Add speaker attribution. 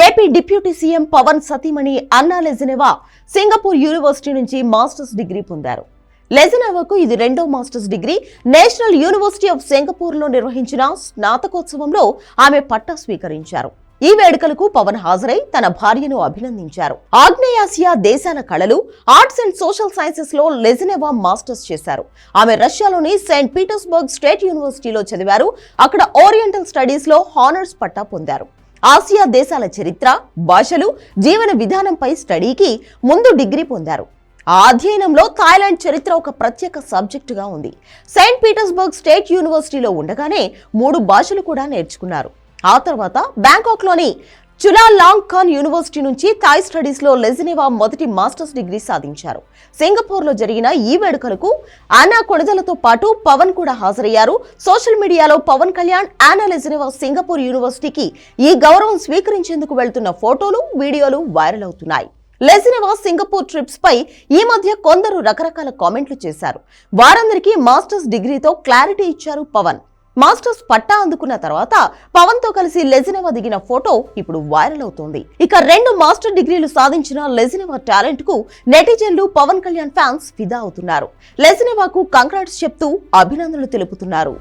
Speaker 1: AP deputy CM Pawan సతీమణి Anna Lezhneva Singapore university నుంచి masters degree పొందారు. లెజినెవాకు ఇది రెండో masters degree. National university of సింగపూర్లో నిర్వహించిన స్నాతకోత్సవంలో ఆమె పట్టా స్వీకరించారు. ఈ వేడుకలకు పవన్ హాజరై తన భార్యను అభినందించారు. ఆగ్నేయాసియా దేశాల కళలు ఆర్ట్స్ అండ్ సోషల్ సైన్సెస్లో లెజినెవా మాస్టర్స్ చేశారు. ఆమె రష్యాలోని సెయింట్ పీటర్స్బర్గ్ స్టేట్ యూనివర్సిటీలో చదివారు. అక్కడ ఓరియంటల్ స్టడీస్లో హానర్స్ పట్టా పొందారు. ఆసియా దేశాల చరిత్ర భాషలు జీవన విధానంపై స్టడీకి ముందు డిగ్రీ పొందారు. ఆ అధ్యయనంలో థాయిలాండ్ చరిత్ర ఒక ప్రత్యేక సబ్జెక్టుగా ఉంది. సెయింట్ పీటర్స్బర్గ్ స్టేట్ యూనివర్సిటీలో ఉండగానే మూడు భాషలు కూడా నేర్చుకున్నారు. ఆ తర్వాత బ్యాంకాక్లోని చులా లాంగ్ ఖాన్ యూనివర్సిటీ నుంచి థాయ్ స్టడీస్లో లెజినివా మొదటి మాస్టర్స్ డిగ్రీ సాధించారు. సింగపూర్లో జరిగిన ఈ వేడుకలకు ఆనా కొడదలతో పాటు పవన్ కూడా హాజరయ్యారు. సోషల్ మీడియాలో Pawan Kalyan Anna Lezhneva Singapore యూనివర్సిటీకి ఈ గౌరవం స్వీకరించేందుకు వెళ్తున్న ఫోటోలు వీడియోలు వైరల్ అవుతున్నాయి. లెజినెవా సింగపూర్ ట్రిప్స్ పై ఈ మధ్య కొందరు రకరకాల కామెంట్లు చేశారు. వారందరికీ మాస్టర్స్ డిగ్రీతో క్లారిటీ ఇచ్చారు పవన్. మాస్టర్స్ పట్టా అందుకున్న తర్వాత పవన్తో కలిసి లెజినవా దిగిన ఫోటో ఇప్పుడు వైరల్ అవుతోంది. ఇక రెండు మాస్టర్ డిగ్రీలు సాధించిన లెజినవా టాలెంట్కు నెటిజన్లు పవన్ కళ్యాణ్ ఫ్యాన్స్ ఫిదా అవుతున్నారు. లెజినవాకు కంగ్రాట్స్ చెప్తూ అభినందనలు తెలుపుతున్నారు.